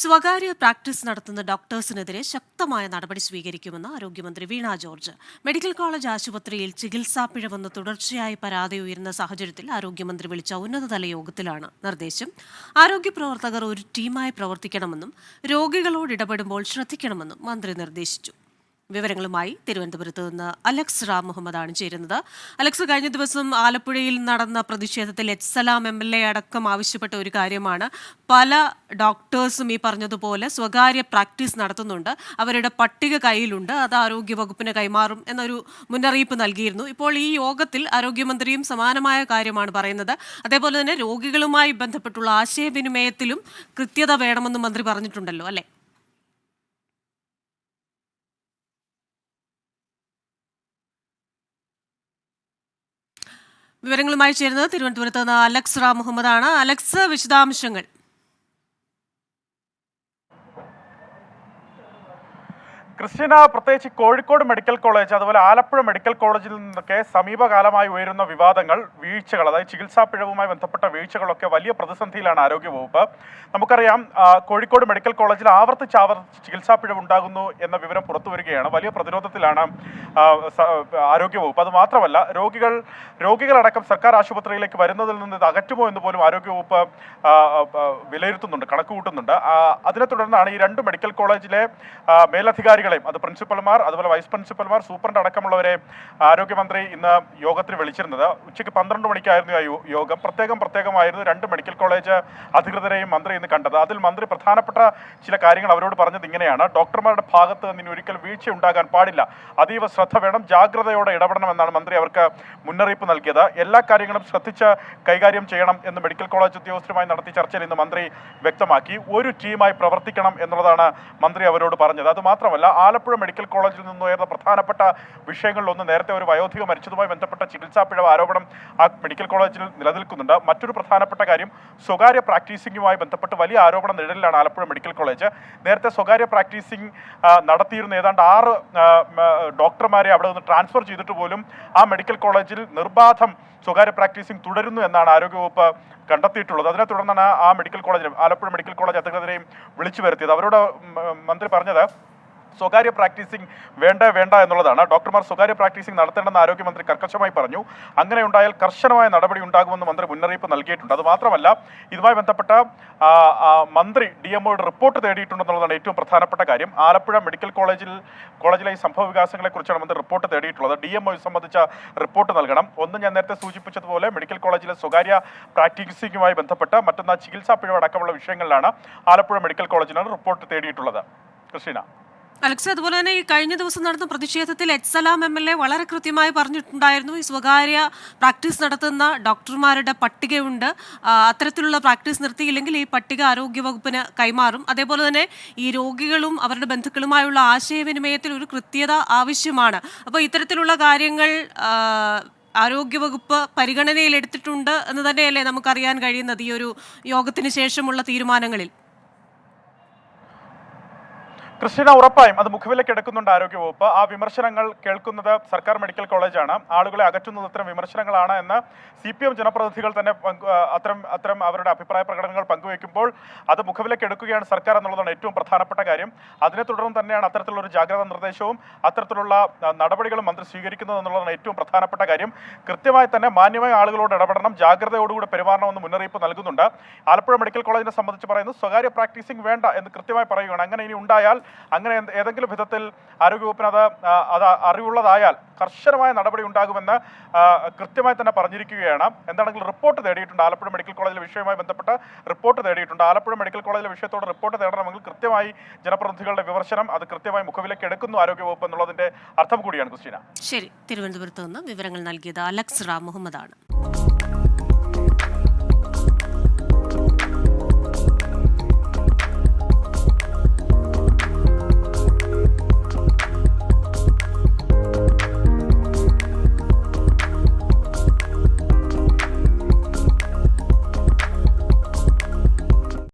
സ്വകാര്യ പ്രാക്ടീസ് നടത്തുന്ന ഡോക്ടേഴ്സിനെതിരെ ശക്തമായ നടപടി സ്വീകരിക്കുമെന്ന് ആരോഗ്യമന്ത്രി വീണ ജോർജ്. മെഡിക്കൽ കോളേജ് ആശുപത്രിയിൽ ചികിത്സാ പിഴവെന്ന് തുടർച്ചയായി പരാതി ഉയരുന്ന സാഹചര്യത്തിൽ ആരോഗ്യമന്ത്രി വിളിച്ച ഉന്നതതല യോഗത്തിലാണ് നിർദ്ദേശം. ആരോഗ്യ പ്രവർത്തകർ ഒരു ടീമായി പ്രവർത്തിക്കണമെന്നും രോഗികളോട് ഇടപെടുമ്പോൾ ശ്രദ്ധിക്കണമെന്നും മന്ത്രി നിർദ്ദേശിച്ചു. വിവരങ്ങളുമായി തിരുവനന്തപുരത്ത് നിന്ന് അലക്സ് റാം മുഹമ്മദാണ് ചേരുന്നത്. അലക്സ് കഴിഞ്ഞ ദിവസം ആലപ്പുഴയിൽ നടന്ന പ്രതിഷേധത്തിൽ H Salam M L A അടക്കം ആവശ്യപ്പെട്ട ഒരു കാര്യമാണ്. പല ഡോക്ടേഴ്സും ഈ പറഞ്ഞതുപോലെ സ്വകാര്യ പ്രാക്ടീസ് നടത്തുന്നുണ്ട്. അവരുടെ പട്ടിക കയ്യിലുണ്ട്. അത് ആരോഗ്യ വകുപ്പിന് കൈമാറും എന്നൊരു മുന്നറിയിപ്പ് നൽകിയിരുന്നു. ഇപ്പോൾ ഈ യോഗത്തിൽ ആരോഗ്യമന്ത്രിയും സമാനമായ കാര്യമാണ് പറയുന്നത്. അതേപോലെ തന്നെ രോഗികളുമായി ബന്ധപ്പെട്ടുള്ള ആശയവിനിമയത്തിലും കൃത്യത വേണമെന്ന് മന്ത്രി പറഞ്ഞിട്ടുണ്ടല്ലോ അല്ലേ? വിവരങ്ങളുമായി ചേരുന്നത് തിരുവനന്തപുരത്ത് നിന്ന് അലക്സ് റാം മുഹമ്മദാണ്. അലക്സ് വിശദാംശങ്ങൾ. ക്രിസ്ത്യന പ്രത്യേകിച്ച് കോഴിക്കോട് മെഡിക്കൽ കോളേജ് അതുപോലെ ആലപ്പുഴ മെഡിക്കൽ കോളേജിൽ നിന്നൊക്കെ സമീപകാലമായി ഉയരുന്ന വിവാദങ്ങൾ വീഴ്ചകൾ അതായത് ചികിത്സാ പിഴവുമായി ബന്ധപ്പെട്ട വീഴ്ചകളൊക്കെ വലിയ പ്രതിസന്ധിയിലാണ് ആരോഗ്യവകുപ്പ്. നമുക്കറിയാം കോഴിക്കോട് മെഡിക്കൽ കോളേജിൽ ആവർത്തിച്ച് ആവർത്തിച്ച് ചികിത്സാ പിഴവ് ഉണ്ടാകുന്നു എന്ന വിവരം പുറത്തു വരികയാണ്. വലിയ പ്രതിരോധത്തിലാണ് ആരോഗ്യവകുപ്പ്. അത് മാത്രമല്ല രോഗികൾ രോഗികളടക്കം സർക്കാർ ആശുപത്രിയിലേക്ക് വരുന്നതിൽ നിന്ന് ഇത് അകറ്റുമോ എന്ന് പോലും ആരോഗ്യവകുപ്പ് വിലയിരുത്തുന്നുണ്ട് കണക്ക് കൂട്ടുന്നുണ്ട് അതിനെ തുടർന്നാണ് ഈ രണ്ട് മെഡിക്കൽ കോളേജിലെ ആ, മേലധികാരികളെയും അത് പ്രിൻസിപ്പൽമാർ അതുപോലെ വൈസ് പ്രിൻസിപ്പൽമാർ സൂപ്രണ്ട് അടക്കമുള്ളവരെ ആരോഗ്യമന്ത്രി ഇന്ന് യോഗത്തിന് വിളിച്ചിരുന്നത്. ഉച്ചയ്ക്ക് പന്ത്രണ്ട് മണിക്കായിരുന്നു ആ യോഗം. പ്രത്യേകം പ്രത്യേകമായിരുന്നു രണ്ട് മെഡിക്കൽ കോളേജ് അധികൃതരെയും മന്ത്രി ഇന്ന് കണ്ടത്. അതിൽ മന്ത്രി പ്രധാനപ്പെട്ട ചില കാര്യങ്ങൾ അവരോട് പറഞ്ഞത് ഇങ്ങനെയാണ്. ഡോക്ടർമാരുടെ ഭാഗത്ത് നിന്ന് ഒരിക്കൽ വീഴ്ച ഉണ്ടാകാൻ പാടില്ല. അതീവ ശ്രദ്ധ വേണം. ജാഗ്രതയോടെ ഇടപെടണമെന്നാണ് മന്ത്രി അവർക്ക് മുന്നറിയിപ്പ് നൽകിയത്. എല്ലാ കാര്യങ്ങളും ശ്രദ്ധിച്ച് കൈകാര്യം ചെയ്യണം എന്ന് മെഡിക്കൽ കോളേജ് ഉദ്യോഗസ്ഥരുമായി നടത്തിയ ചർച്ചയിൽ ഇന്ന് മന്ത്രി വ്യക്തമാക്കി. ഒരു ടീമായി പ്രവർത്തിക്കണം എന്നുള്ളതാണ് മന്ത്രി അവരോട് പറഞ്ഞത്. അത് മാത്രമല്ല ആലപ്പുഴ മെഡിക്കൽ കോളേജിൽ നിന്ന് ഉയർന്ന പ്രധാനപ്പെട്ട വിഷയങ്ങളിലൊന്ന് നേരത്തെ ഒരു വയോധിക മരിച്ചതുമായി ബന്ധപ്പെട്ട ചികിത്സാ പിഴവ് ആരോപണം ആ മെഡിക്കൽ കോളേജിൽ നിലനിൽക്കുന്നുണ്ട്. മറ്റൊരു പ്രധാനപ്പെട്ട കാര്യം സ്വകാര്യ പ്രാക്ടീസിംഗുമായി ബന്ധപ്പെട്ട് വലിയ ആരോപണം നിഴലിലാണ് ആലപ്പുഴ മെഡിക്കൽ കോളേജ്. നേരത്തെ സ്വകാര്യ പ്രാക്ടീസിംഗ് നടത്തിയിരുന്ന ഏതാണ്ട് ആറ് ഡോക്ടർമാരെ അവിടെ നിന്ന് ട്രാൻസ്ഫർ ചെയ്തിട്ട് പോലും ആ മെഡിക്കൽ കോളേജിൽ നിർബാധം സ്വകാര്യ പ്രാക്ടീസിംഗ് തുടരുന്നു എന്നാണ് ആരോഗ്യവകുപ്പ് കണ്ടെത്തിയിട്ടുള്ളത്. അതിനെ തുടർന്നാണ് ആ മെഡിക്കൽ കോളേജിനും ആലപ്പുഴ മെഡിക്കൽ കോളേജ് അധികൃതരെയും വിളിച്ചു വരുത്തിയത്. അവരോട് മന്ത്രി പറഞ്ഞത് സ്വകാര്യ പ്രാക്ടീസിംഗ് വേണ്ട വേണ്ട എന്നുള്ളതാണ്. ഡോക്ടർമാർ സ്വകാര്യ പ്രാക്ടീസിംഗ് നടത്തേണ്ടെന്ന് ആരോഗ്യമന്ത്രി കർക്കശമായി പറഞ്ഞു. അങ്ങനെ ഉണ്ടായാൽ കർശനമായ നടപടി ഉണ്ടാകുമെന്ന് മന്ത്രി മുന്നറിയിപ്പ് നൽകിയിട്ടുണ്ട്. അത് മാത്രമല്ല ഇതുമായി ബന്ധപ്പെട്ട മന്ത്രി ഡി എംഒയുടെ റിപ്പോർട്ട് തേടിയിട്ടുണ്ടെന്നുള്ളതാണ് ഏറ്റവും പ്രധാനപ്പെട്ട കാര്യം. ആലപ്പുഴ മെഡിക്കൽ കോളേജിൽ കോളേജിലെ ഈ സംഭവ വികാസങ്ങളെ കുറിച്ചാണ് മന്ത്രി റിപ്പോർട്ട് തേടിയിട്ടുള്ളത്. ഡി എംഒ സംബന്ധിച്ച റിപ്പോർട്ട് നൽകണം. ഒന്ന് ഞാൻ നേരത്തെ സൂചിപ്പിച്ചതുപോലെ മെഡിക്കൽ കോളേജിലെ സ്വകാര്യ പ്രാക്ടീസിംഗുമായി ബന്ധപ്പെട്ട മറ്റൊന്ന് ചികിത്സാ പിഴവ് അടക്കമുള്ള വിഷയങ്ങളിലാണ് ആലപ്പുഴ മെഡിക്കൽ കോളേജിനാണ് റിപ്പോർട്ട് തേടിയിട്ടുള്ളത്. ക്രിസ്റ്റീന. അലക്സ് അതുപോലെ തന്നെ ഈ കഴിഞ്ഞ ദിവസം നടന്ന പ്രതിഷേധത്തിൽ H Salam M L A വളരെ കൃത്യമായി പറഞ്ഞിട്ടുണ്ടായിരുന്നു. ഈ സ്വകാര്യ പ്രാക്ടീസ് നടത്തുന്ന ഡോക്ടർമാരുടെ പട്ടികയുണ്ട്. അത്തരത്തിലുള്ള പ്രാക്ടീസ് നിർത്തിയില്ലെങ്കിൽ ഈ പട്ടിക ആരോഗ്യവകുപ്പിന് കൈമാറും. അതേപോലെ തന്നെ ഈ രോഗികളും അവരുടെ ബന്ധുക്കളുമായുള്ള ആശയവിനിമയത്തിൽ ഒരു കൃത്യത ആവശ്യമാണ്. അപ്പോൾ ഇത്തരത്തിലുള്ള കാര്യങ്ങൾ ആരോഗ്യ ആരോഗ്യവകുപ്പ് പരിഗണനയിലെടുത്തിട്ടുണ്ട് എന്ന് തന്നെയല്ലേ നമുക്കറിയാൻ കഴിയുന്നത് ഈ ഒരു യോഗത്തിന് ശേഷമുള്ള തീരുമാനങ്ങളിൽ? ക്രിസ്റ്റീന ഉറപ്പായും അത് മുഖവിലേക്ക് എടുക്കുന്നുണ്ട് ആരോഗ്യവകുപ്പ്. ആ വിമർശനങ്ങൾ കേൾക്കുന്നത് സർക്കാർ മെഡിക്കൽ കോളേജാണ്. ആളുകളെ അകറ്റുന്നത് അത്തരം വിമർശനങ്ങളാണ് എന്ന് സി പി എം ജനപ്രതിനിധികൾ തന്നെ അത്തരം അത്തരം അവരുടെ അഭിപ്രായ പ്രകടനങ്ങൾ പങ്കുവയ്ക്കുമ്പോൾ അത് മുഖവിലേക്ക് എടുക്കുകയാണ് സർക്കാർ എന്നുള്ളതാണ് ഏറ്റവും പ്രധാനപ്പെട്ട കാര്യം. അതിനെ തുടർന്ന് തന്നെയാണ് അത്തരത്തിലുള്ള ഒരു ജാഗ്രതാ നിർദ്ദേശവും അത്തരത്തിലുള്ള നടപടികളും മന്ത്രി സ്വീകരിക്കുന്നത് എന്നുള്ളതാണ് ഏറ്റവും പ്രധാനപ്പെട്ട കാര്യം. കൃത്യമായി തന്നെ മാന്യമായ ആളുകളോട് ഇടപെടണം ജാഗ്രതയോടുകൂടി പെരുമാറണമെന്ന് മുന്നറിയിപ്പ് നൽകുന്നുണ്ട്. ആലപ്പുഴ മെഡിക്കൽ കോളേജിനെ സംബന്ധിച്ച് പറയുന്നത് സ്വകാര്യ പ്രാക്ടീസിംഗ് വേണ്ട എന്ന് കൃത്യമായി പറയുകയാണ്. അങ്ങനെ ഇനി ഉണ്ടായാൽ അങ്ങനെ ഏതെങ്കിലും വിധത്തിൽ ആരോഗ്യവകുപ്പിന് അത് അത് അറിവുള്ളതായാൽ കർശനമായ നടപടി ഉണ്ടാകുമെന്ന് കൃത്യമായി തന്നെ പറഞ്ഞിരിക്കുകയാണ്. എന്താണെങ്കിലും റിപ്പോർട്ട് തേടിയിട്ടുണ്ട്. ആലപ്പുഴ മെഡിക്കൽ കോളേജിലെ വിഷയവുമായി ബന്ധപ്പെട്ട് റിപ്പോർട്ട് തേടിയിട്ടുണ്ട്. ആലപ്പുഴ മെഡിക്കൽ കോളേജിലെ വിഷയത്തോട് റിപ്പോർട്ട് തേടണമെങ്കിൽ കൃത്യമായി ജനപ്രതിനിധികളുടെ വിമർശനം അത് കൃത്യമായി മുഖവിലേക്ക് എടുക്കുന്നു ആരോഗ്യവകുപ്പ് എന്നുള്ളതിന്റെ അർത്ഥം കൂടിയാണ് ക്രിസ്റ്റീന. ശരി. തിരുവനന്തപുരത്ത് നിന്ന് വിവരങ്ങൾ നൽകിയത് അലക്സ് റാം മുഹമ്മദാണ്.